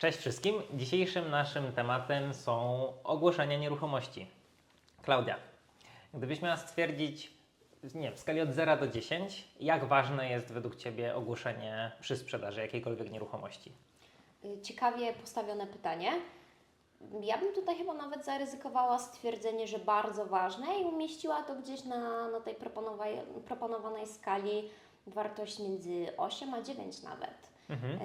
Cześć wszystkim. Dzisiejszym naszym tematem są ogłoszenia nieruchomości. Klaudia, gdybyś miała stwierdzić, nie wiem, w skali od 0 do 10, jak ważne jest według Ciebie ogłoszenie przy sprzedaży jakiejkolwiek nieruchomości? Ciekawie postawione pytanie. Ja bym tutaj chyba nawet zaryzykowała stwierdzenie, że bardzo ważne i umieściła to gdzieś na, na tej proponowanej skali wartość między 8 a 9 nawet. Mhm.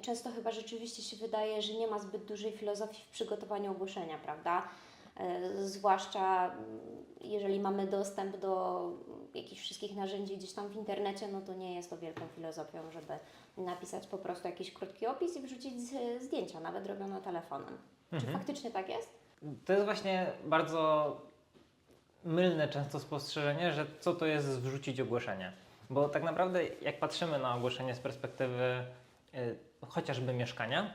Często chyba rzeczywiście się wydaje, że nie ma zbyt dużej filozofii w przygotowaniu ogłoszenia, prawda? Y, Zwłaszcza mm, jeżeli mamy dostęp do jakichś wszystkich narzędzi gdzieś tam w internecie, no to nie jest to wielką filozofią, żeby napisać po prostu jakiś krótki opis i wrzucić zdjęcia, nawet robione telefonem. Czy Mhm. faktycznie tak jest? To jest właśnie bardzo mylne często spostrzeżenie, że co to jest wrzucić ogłoszenie. Bo tak naprawdę, jak patrzymy na ogłoszenie z perspektywy y, chociażby mieszkania,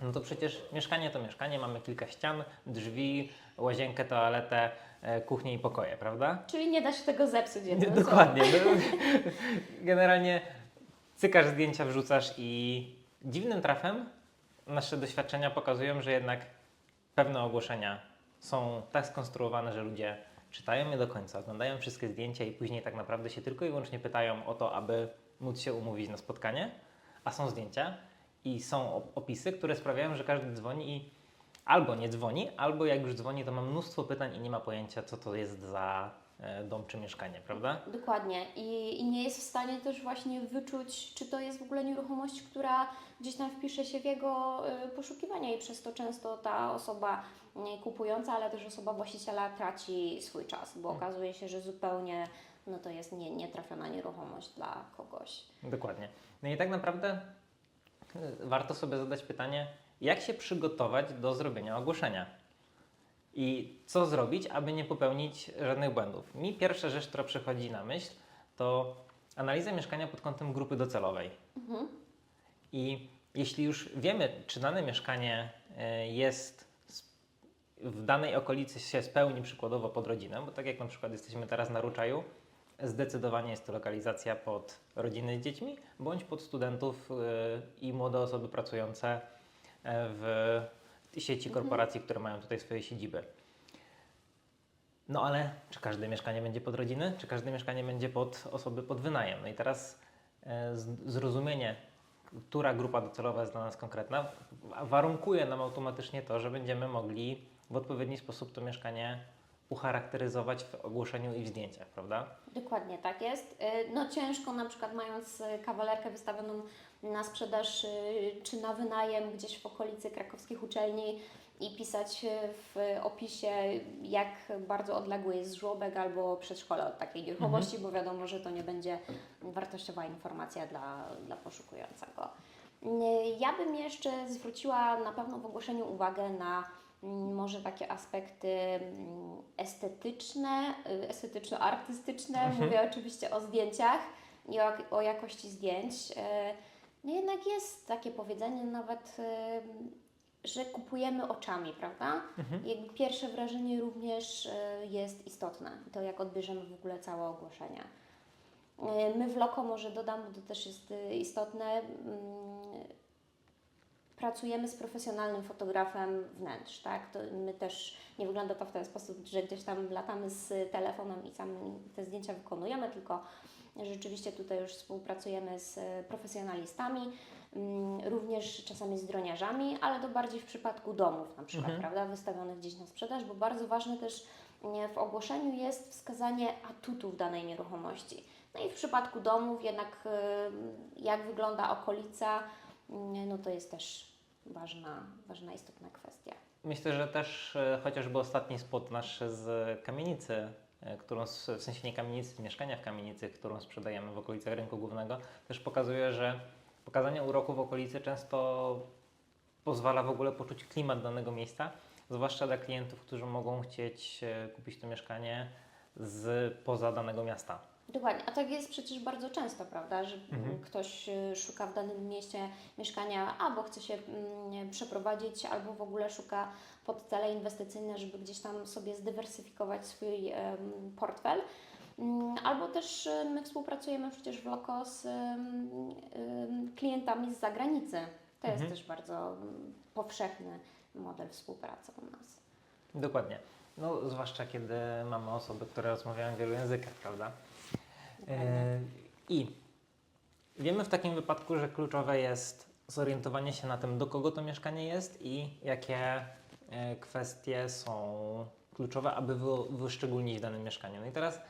no to przecież mieszkanie to mieszkanie, mamy kilka ścian, drzwi, łazienkę, toaletę, y, kuchnię i pokoje, prawda? Czyli nie da się tego zepsuć Nie, jednym dokładnie. No, generalnie cykasz zdjęcia, wrzucasz i dziwnym trafem nasze doświadczenia pokazują, że jednak pewne ogłoszenia są tak skonstruowane, że ludzie czytają je do końca, oglądają wszystkie zdjęcia i później tak naprawdę się tylko i wyłącznie pytają o to, aby móc się umówić na spotkanie, a są zdjęcia i są op- opisy, które sprawiają, że każdy dzwoni i albo nie dzwoni, albo jak już dzwoni, to ma mnóstwo pytań i nie ma pojęcia, co to jest za dom czy mieszkanie, prawda? Dokładnie. I, I nie jest w stanie też właśnie wyczuć, czy to jest w ogóle nieruchomość, która gdzieś tam wpisze się w jego y, poszukiwania i przez to często ta osoba kupująca, ale też osoba właściciela traci swój czas, bo okazuje się, że zupełnie no to jest nie, nietrafiona nieruchomość dla kogoś. Dokładnie. No i tak naprawdę y, warto sobie zadać pytanie, jak się przygotować do zrobienia ogłoszenia? I co zrobić, aby nie popełnić żadnych błędów? Mi pierwsza rzecz, która przychodzi na myśl, to analiza mieszkania pod kątem grupy docelowej. Mhm. I jeśli już wiemy, czy dane mieszkanie y, jest w danej okolicy się spełni przykładowo pod rodzinę, bo tak jak na przykład jesteśmy teraz na Ruczaju, zdecydowanie jest to lokalizacja pod rodziny z dziećmi, bądź pod studentów y, i młode osoby pracujące y, w sieci korporacji, które mają tutaj swoje siedziby. No ale czy każde mieszkanie będzie pod rodziny, czy każde mieszkanie będzie pod osoby pod wynajem? No i teraz e, zrozumienie, która grupa docelowa jest dla nas konkretna, wa- warunkuje nam automatycznie to, że będziemy mogli w odpowiedni sposób to mieszkanie ucharakteryzować w ogłoszeniu i w zdjęciach, prawda? Dokładnie tak jest. Y, No ciężko na przykład mając y, kawalerkę wystawioną na sprzedaż y, czy na wynajem gdzieś w okolicy krakowskich uczelni i pisać w opisie jak bardzo odległy jest żłobek albo przedszkole od takiej nieruchomości, bo wiadomo, że to nie będzie wartościowa informacja dla, dla poszukującego. Ja bym jeszcze zwróciła na pewno w ogłoszeniu uwagę na może takie aspekty mm, estetyczne, y, estetyczno-artystyczne. Mhm. Mówię oczywiście o zdjęciach i o, o jakości zdjęć. Y, No jednak jest takie powiedzenie nawet, y, że kupujemy oczami, prawda? Mhm. Jakby pierwsze wrażenie również y, jest istotne. To jak odbierzemy w ogóle całe ogłoszenie. My w Loko może dodam, bo to też jest istotne, mm, pracujemy z profesjonalnym fotografem wnętrz, tak? To my też nie wygląda to w ten sposób, że gdzieś tam latamy z telefonem i sami te zdjęcia wykonujemy, tylko rzeczywiście tutaj już współpracujemy z profesjonalistami, mm, również czasami z droniarzami, ale to bardziej w przypadku domów na przykład, Mhm. prawda, wystawionych gdzieś na sprzedaż, bo bardzo ważne też w ogłoszeniu jest wskazanie atutów danej nieruchomości. No i w przypadku domów jednak y, jak wygląda okolica, no to jest też ważna, ważna istotna kwestia. Myślę, że też e, chociażby ostatni spot nasz z kamienicy, e, którą, w sensie nie kamienicy, mieszkania w kamienicy, którą sprzedajemy w okolicach rynku głównego, też pokazuje, że pokazanie uroku w okolicy często pozwala w ogóle poczuć klimat danego miejsca, zwłaszcza dla klientów, którzy mogą chcieć e, kupić to mieszkanie z poza danego miasta. Dokładnie, a tak jest przecież bardzo często, prawda, że Mhm. ktoś y, szuka w danym mieście mieszkania albo chce się mm, przeprowadzić, albo w ogóle szuka pod cele inwestycyjne, żeby gdzieś tam sobie zdywersyfikować swój portfel. Mm, Albo też y, my współpracujemy przecież w Loko z em, klientami z zagranicy. To jest Mhm. też bardzo mm, powszechny model współpracy u nas. Dokładnie. No, zwłaszcza kiedy mamy osoby, które rozmawiają w wielu językach, prawda? E, I wiemy w takim wypadku, że kluczowe jest zorientowanie się na tym, do kogo to mieszkanie jest i jakie e, kwestie są kluczowe, aby wy- wyszczególnić w danym mieszkaniu. No i teraz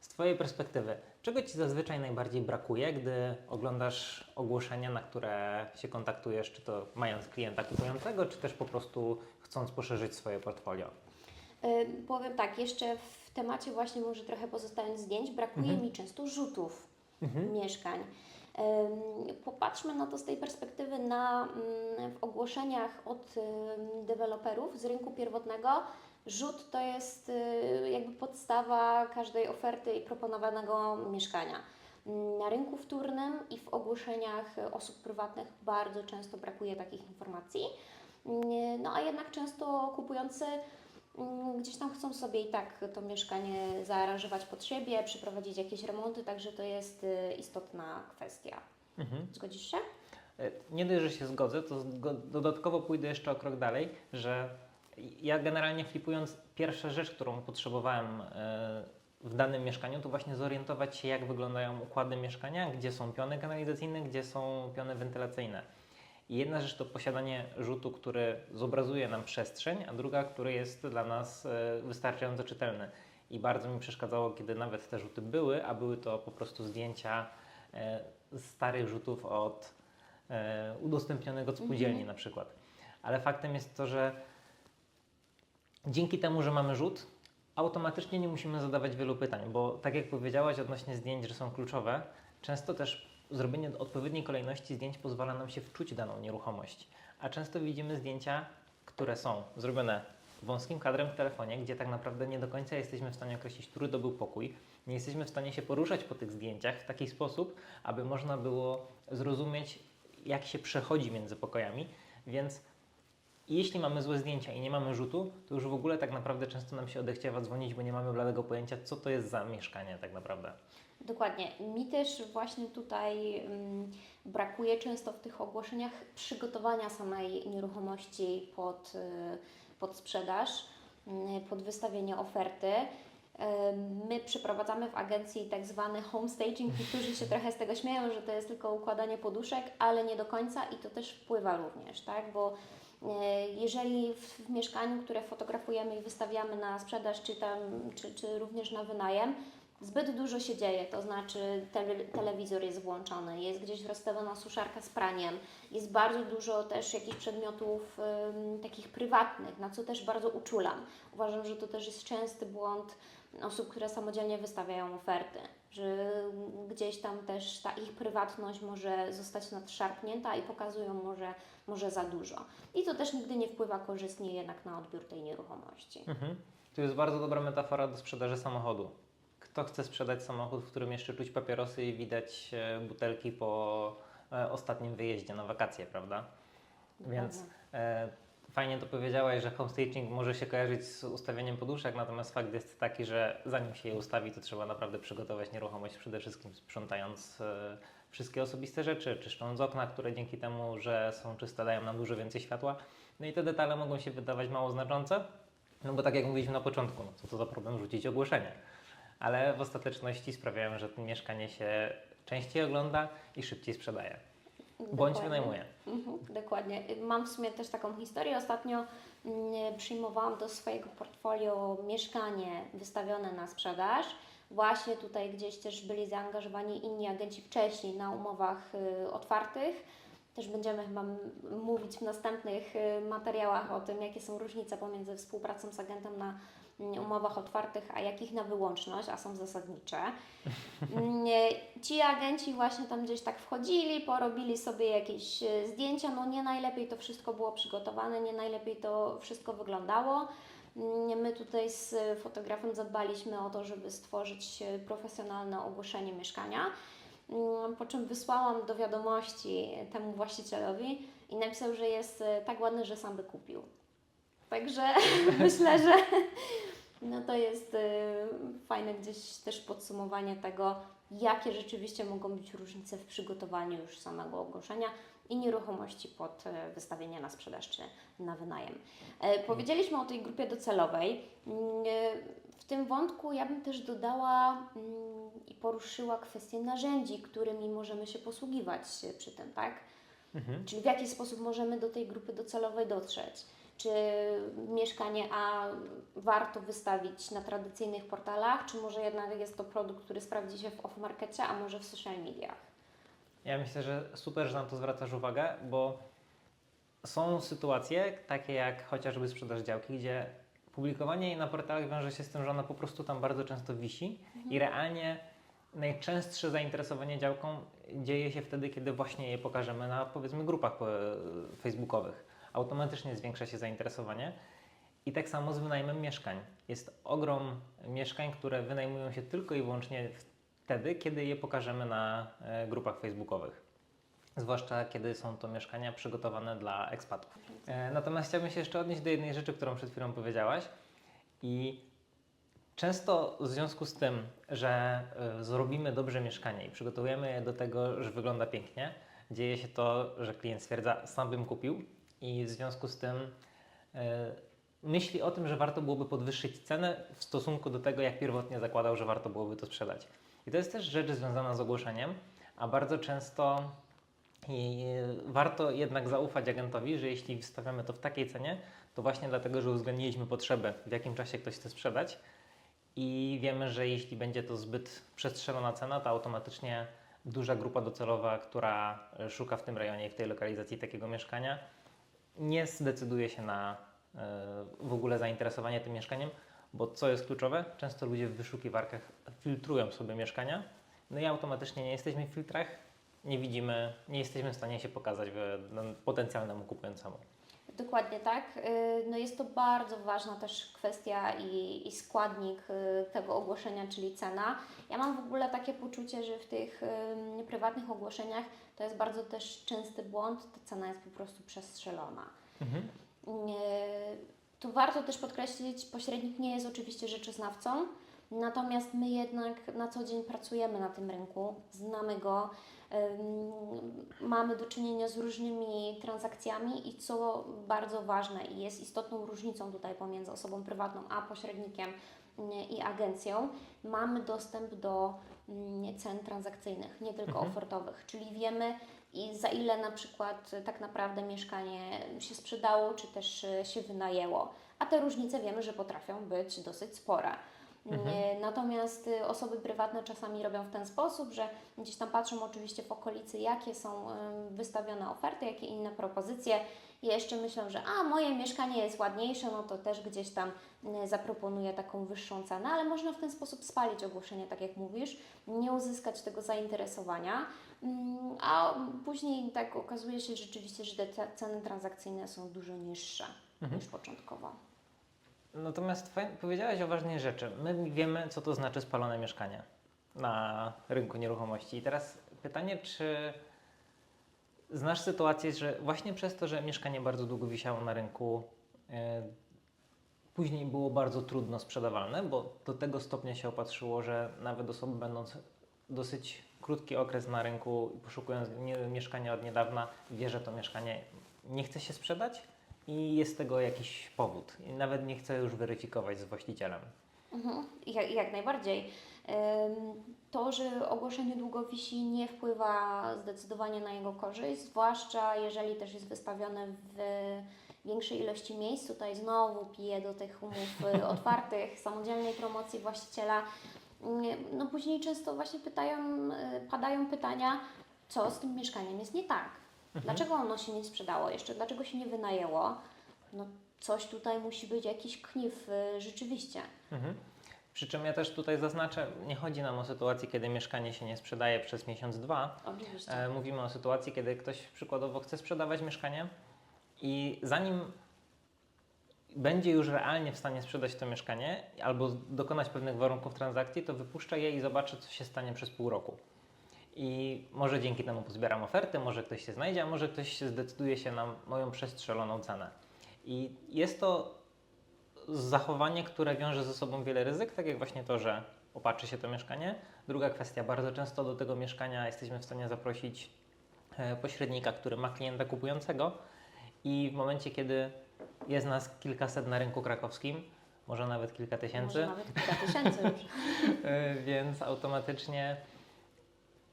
z Twojej perspektywy, czego Ci zazwyczaj najbardziej brakuje, gdy oglądasz ogłoszenia, na które się kontaktujesz, czy to mając klienta kupującego, czy też po prostu chcąc poszerzyć swoje portfolio? Powiem tak, jeszcze w temacie właśnie może trochę pozostając zdjęć, brakuje Mhm. mi często rzutów Mhm. mieszkań. Popatrzmy na to z tej perspektywy na, mm, w ogłoszeniach od deweloperów z rynku pierwotnego. Rzut to jest y, jakby podstawa każdej oferty i proponowanego mieszkania. Na rynku wtórnym i w ogłoszeniach osób prywatnych bardzo często brakuje takich informacji. No a jednak często kupujący gdzieś tam chcą sobie i tak to mieszkanie zaaranżować pod siebie, przeprowadzić jakieś remonty, także to jest y, istotna kwestia. Mhm. Zgodzisz się? E, Nie dość, że się zgodzę, to dodatkowo pójdę jeszcze o krok dalej, że ja generalnie flipując, pierwsza rzecz, którą potrzebowałem e, w danym mieszkaniu, to właśnie zorientować się, jak wyglądają układy mieszkania, gdzie są piony kanalizacyjne, gdzie są piony wentylacyjne. Jedna rzecz to posiadanie rzutu, który zobrazuje nam przestrzeń, a druga, który jest dla nas e, wystarczająco czytelny. I bardzo mi przeszkadzało, kiedy nawet te rzuty były, a były to po prostu zdjęcia e, starych rzutów od e, udostępnionego od spółdzielni na przykład. Ale faktem jest to, że dzięki temu, że mamy rzut, automatycznie nie musimy zadawać wielu pytań, bo tak jak powiedziałaś odnośnie zdjęć, że są kluczowe, często też zrobienie odpowiedniej kolejności zdjęć pozwala nam się wczuć daną nieruchomość. A często widzimy zdjęcia, które są zrobione wąskim kadrem w telefonie, gdzie tak naprawdę nie do końca jesteśmy w stanie określić, który to był pokój. Nie jesteśmy w stanie się poruszać po tych zdjęciach w taki sposób, aby można było zrozumieć, jak się przechodzi między pokojami. Więc jeśli mamy złe zdjęcia i nie mamy rzutu, to już w ogóle tak naprawdę często nam się odechciewa dzwonić, bo nie mamy bladego pojęcia, co to jest za mieszkanie tak naprawdę. Dokładnie. Mi też właśnie tutaj mm, brakuje często w tych ogłoszeniach przygotowania samej nieruchomości pod, y, pod sprzedaż, y, pod wystawienie oferty. Y, My przeprowadzamy w agencji tak zwany home staging. Niektórzy się trochę z tego śmieją, że to jest tylko układanie poduszek, ale nie do końca i to też wpływa również, tak? Bo jeżeli w, mieszkaniu, które fotografujemy i wystawiamy na sprzedaż, czy, tam, czy, czy również na wynajem, Zbyt dużo się dzieje, to znaczy tele, telewizor jest włączony, jest gdzieś rozstawiona suszarka z praniem, jest bardzo dużo też jakichś przedmiotów takich prywatnych, na co też bardzo uczulam. Uważam, że to też jest częsty błąd osób, które samodzielnie wystawiają oferty, że gdzieś tam też ta ich prywatność może zostać nadszarpnięta i pokazują może, może za dużo. I to też nigdy nie wpływa korzystnie jednak na odbiór tej nieruchomości. Mhm. To jest bardzo dobra metafora do sprzedaży samochodu. Kto chce sprzedać samochód, w którym jeszcze czuć papierosy i widać e, butelki po e, ostatnim wyjeździe na wakacje, prawda? Więc e, fajnie to powiedziałaś, że home staging może się kojarzyć z ustawieniem poduszek, natomiast fakt jest taki, że zanim się je ustawi, to trzeba naprawdę przygotować nieruchomość, przede wszystkim sprzątając e, wszystkie osobiste rzeczy, czyszcząc okna, które dzięki temu, że są czyste, dają nam dużo więcej światła. No i te detale mogą się wydawać mało znaczące, no bo tak jak mówiliśmy na początku, no co to za problem rzucić ogłoszenie. Ale w ostateczności sprawiają, że mieszkanie się częściej ogląda i szybciej sprzedaje. Bądź Dokładnie. wynajmuje. Mhm, dokładnie. Mam w sumie też taką historię. Ostatnio mm, przyjmowałam do swojego portfolio mieszkanie wystawione na sprzedaż. Właśnie tutaj gdzieś też byli zaangażowani inni agenci wcześniej na umowach y, otwartych. Też będziemy chyba mówić w następnych y, materiałach o tym, jakie są różnice pomiędzy współpracą z agentem na umowach otwartych, a jakich na wyłączność, a są zasadnicze. Mm, Ci agenci właśnie tam gdzieś tak wchodzili, porobili sobie jakieś e, zdjęcia, no nie najlepiej to wszystko było przygotowane, nie najlepiej to wszystko wyglądało. Mm, My tutaj z fotografem zadbaliśmy o to, żeby stworzyć e, profesjonalne ogłoszenie mieszkania, Mm, po czym wysłałam do wiadomości temu właścicielowi i napisał, że jest e, tak ładny, że sam by kupił. Także myślę, że no to jest y, fajne gdzieś też podsumowanie tego, jakie rzeczywiście mogą być różnice w przygotowaniu już samego ogłoszenia i nieruchomości pod e, wystawienie na sprzedaż czy na wynajem. E, Powiedzieliśmy o tej grupie docelowej. Mm, e, W tym wątku ja bym też dodała mm, i poruszyła kwestię narzędzi, którymi możemy się posługiwać przy tym, tak? Mhm. Czyli w jaki sposób możemy do tej grupy docelowej dotrzeć? Czy mieszkanie A warto wystawić na tradycyjnych portalach, czy może jednak jest to produkt, który sprawdzi się w off-markecie, a może w social mediach? Ja myślę, że super, że na to zwracasz uwagę, bo są sytuacje, takie jak chociażby sprzedaż działki, gdzie publikowanie jej na portalach wiąże się z tym, że ona po prostu tam bardzo często wisi i realnie najczęstsze zainteresowanie działką dzieje się wtedy, kiedy właśnie je pokażemy na powiedzmy grupach e, facebookowych. Automatycznie zwiększa się zainteresowanie. I tak samo z wynajmem mieszkań. Jest ogrom mieszkań, które wynajmują się tylko i wyłącznie wtedy, kiedy je pokażemy na e, grupach facebookowych. Zwłaszcza kiedy są to mieszkania przygotowane dla ekspatów. E, Natomiast chciałbym się jeszcze odnieść do jednej rzeczy, którą przed chwilą powiedziałaś. I często w związku z tym, że e, zrobimy dobrze mieszkanie i przygotujemy je do tego, że wygląda pięknie, dzieje się to, że klient stwierdza, sam bym kupił i w związku z tym e, myśli o tym, że warto byłoby podwyższyć cenę w stosunku do tego, jak pierwotnie zakładał, że warto byłoby to sprzedać. I to jest też rzecz związana z ogłoszeniem, a bardzo często warto jednak zaufać agentowi, że jeśli wstawiamy to w takiej cenie, to właśnie dlatego, że uwzględniliśmy potrzebę, w jakim czasie ktoś chce sprzedać i wiemy, że jeśli będzie to zbyt przestrzelona cena, to automatycznie duża grupa docelowa, która szuka w tym rejonie w tej lokalizacji takiego mieszkania, nie zdecyduje się na e, w ogóle zainteresowanie tym mieszkaniem, bo co jest kluczowe, często ludzie w wyszukiwarkach filtrują sobie mieszkania, no i automatycznie nie jesteśmy w filtrach, nie widzimy, nie jesteśmy w stanie się pokazać potencjalnemu kupującemu. Dokładnie tak. Y, No jest to bardzo ważna też kwestia i, i składnik y, tego ogłoszenia, czyli cena. Ja mam w ogóle takie poczucie, że w tych prywatnych ogłoszeniach to jest bardzo też częsty błąd, ta cena jest po prostu przestrzelona. Mhm. Nie- Tu warto też podkreślić, pośrednik nie jest oczywiście rzeczoznawcą, natomiast my jednak na co dzień pracujemy na tym rynku, znamy go, mamy do czynienia z różnymi transakcjami i co bardzo ważne i jest istotną różnicą tutaj pomiędzy osobą prywatną a pośrednikiem mm, i agencją, mamy dostęp do mm, cen transakcyjnych, nie tylko Mhm. ofertowych, czyli wiemy i za ile na przykład y, tak naprawdę mieszkanie się sprzedało, czy też y, się wynajęło. A te różnice wiemy, że potrafią być dosyć spore. Mhm. Nie, Natomiast y, osoby prywatne czasami robią w ten sposób, że gdzieś tam patrzą oczywiście w okolicy, jakie są y, wystawione oferty, jakie inne propozycje. I jeszcze myślą, że a moje mieszkanie jest ładniejsze, no to też gdzieś tam y, zaproponuję taką wyższą cenę, ale można w ten sposób spalić ogłoszenie, tak jak mówisz, nie uzyskać tego zainteresowania. Mm, A później tak okazuje się rzeczywiście, że te ce- ceny transakcyjne są dużo niższe Mhm. niż początkowo. Natomiast powiedziałeś o ważnej rzeczy. My wiemy, co to znaczy spalone mieszkanie na rynku nieruchomości. I teraz pytanie, czy znasz sytuację, że właśnie przez to, że mieszkanie bardzo długo wisiało na rynku, e, później było bardzo trudno sprzedawalne, bo do tego stopnia się opatrzyło, że nawet osoby będąc dosyć krótki okres na rynku poszukując mieszkania od niedawna, wie, że to mieszkanie nie chce się sprzedać i jest tego jakiś powód. Nawet nie chce już weryfikować z właścicielem. Mhm, jak, jak najbardziej. To, że ogłoszenie długo wisi, nie wpływa zdecydowanie na jego korzyść, zwłaszcza jeżeli też jest wystawione w większej ilości miejsc. Tutaj znowu piję do tych umów y, otwartych, samodzielnej promocji właściciela. Ym, No później często właśnie pytają, y, padają pytania, co z tym mieszkaniem jest nie tak. Dlaczego ono się nie sprzedało jeszcze? Dlaczego się nie wynajęło? No coś tutaj musi być, jakiś knif y, rzeczywiście. Mhm. Przy czym ja też tutaj zaznaczę, nie chodzi nam o sytuację, kiedy mieszkanie się nie sprzedaje przez miesiąc, dwa. Oczywiście. E, mówimy o sytuacji, kiedy ktoś przykładowo chce sprzedawać mieszkanie i zanim będzie już realnie w stanie sprzedać to mieszkanie albo dokonać pewnych warunków transakcji, to wypuszcza je i zobaczy, co się stanie przez pół roku. I może dzięki temu pozbieram oferty, może ktoś się znajdzie, a może ktoś zdecyduje się na moją przestrzeloną cenę. I jest to zachowanie, które wiąże ze sobą wiele ryzyk, tak jak właśnie to, że opatrzy się to mieszkanie. Druga kwestia, bardzo często do tego mieszkania jesteśmy w stanie zaprosić e, pośrednika, który ma klienta kupującego i w momencie, kiedy jest nas kilkaset na rynku krakowskim, może nawet kilka tysięcy, Może nawet kilka tysięcy już. E, więc automatycznie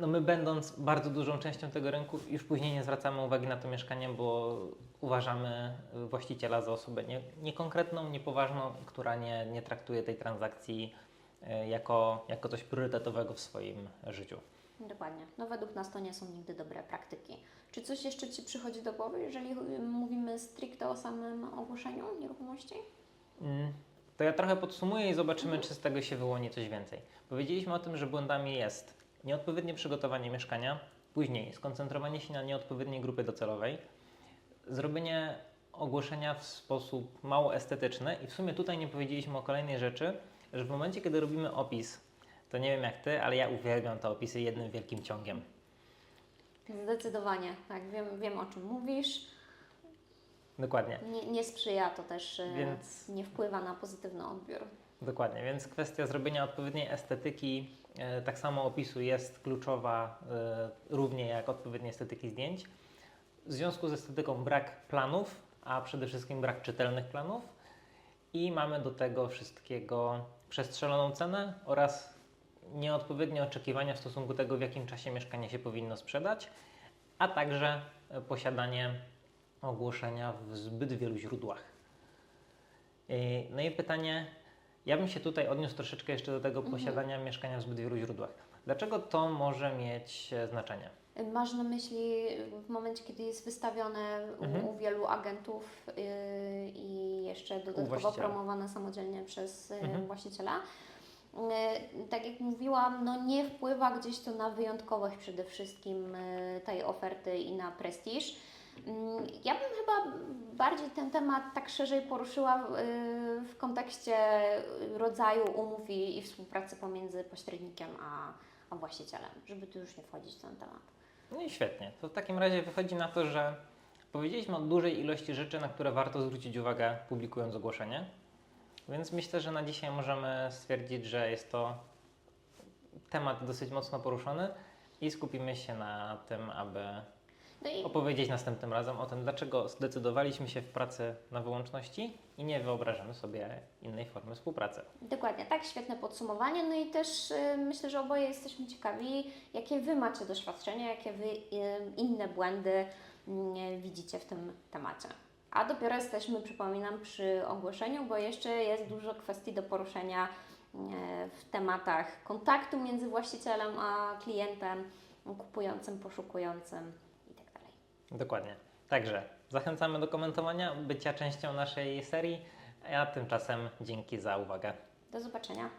no my będąc bardzo dużą częścią tego rynku już później nie zwracamy uwagi na to mieszkanie, bo uważamy właściciela za osobę nie, niekonkretną, niepoważną, która nie, nie traktuje tej transakcji e, jako, jako coś priorytetowego w swoim życiu. Dokładnie. No według nas to nie są nigdy dobre praktyki. Czy coś jeszcze Ci przychodzi do głowy, jeżeli mówimy stricte o samym ogłoszeniu nieruchomości? Mm, To ja trochę podsumuję i zobaczymy, czy z tego się wyłoni coś więcej. Powiedzieliśmy o tym, że błędami jest nieodpowiednie przygotowanie mieszkania, później skoncentrowanie się na nieodpowiedniej grupie docelowej, zrobienie ogłoszenia w sposób mało estetyczny i w sumie tutaj nie powiedzieliśmy o kolejnej rzeczy, że w momencie, kiedy robimy opis, to nie wiem jak Ty, ale ja uwielbiam te opisy jednym wielkim ciągiem. Zdecydowanie, tak, wiem, wiem o czym mówisz. Dokładnie. Nie, nie sprzyja to też, e, Więc- nie wpływa na pozytywny odbiór. Dokładnie, więc kwestia zrobienia odpowiedniej estetyki, tak samo opisu jest kluczowa, e, równie jak odpowiedniej estetyki zdjęć. W związku z estetyką brak planów, a przede wszystkim brak czytelnych planów i mamy do tego wszystkiego przestrzeloną cenę oraz nieodpowiednie oczekiwania w stosunku do tego, w jakim czasie mieszkanie się powinno sprzedać, a także e, posiadanie ogłoszenia w zbyt wielu źródłach. No i pytanie, ja bym się tutaj odniósł troszeczkę jeszcze do tego posiadania mieszkania w zbyt wielu źródłach. Dlaczego to może mieć e, znaczenie? Masz na myśli w momencie, kiedy jest wystawione u, Mhm. u wielu agentów yy, i jeszcze dodatkowo promowane samodzielnie przez Mhm. właściciela. Yy, tak jak mówiłam, no nie wpływa gdzieś to na wyjątkowość przede wszystkim yy, tej oferty i na prestiż. Yy, Ja bym chyba bardziej ten temat tak szerzej poruszyła yy, w kontekście rodzaju umów i, i współpracy pomiędzy pośrednikiem a, a właścicielem, żeby tu już nie wchodzić w ten temat. No i świetnie. To w takim razie wychodzi na to, że powiedzieliśmy o dużej ilości rzeczy, na które warto zwrócić uwagę publikując ogłoszenie. Więc myślę, że na dzisiaj możemy stwierdzić, że jest to temat dosyć mocno poruszony i skupimy się na tym, aby No i opowiedzieć następnym razem o tym, dlaczego zdecydowaliśmy się w pracy na wyłączności i nie wyobrażamy sobie innej formy współpracy. dokładnie, tak, świetne podsumowanie. No i też y, myślę, że oboje jesteśmy ciekawi, jakie Wy macie doświadczenia, jakie Wy y, inne błędy y, widzicie w tym temacie. A dopiero jesteśmy, przypominam, przy ogłoszeniu, bo jeszcze jest dużo kwestii do poruszenia y, w tematach kontaktu między właścicielem a klientem, kupującym, poszukującym. Dokładnie. Także zachęcamy do komentowania, bycia częścią naszej serii, a tymczasem dzięki za uwagę. Do zobaczenia.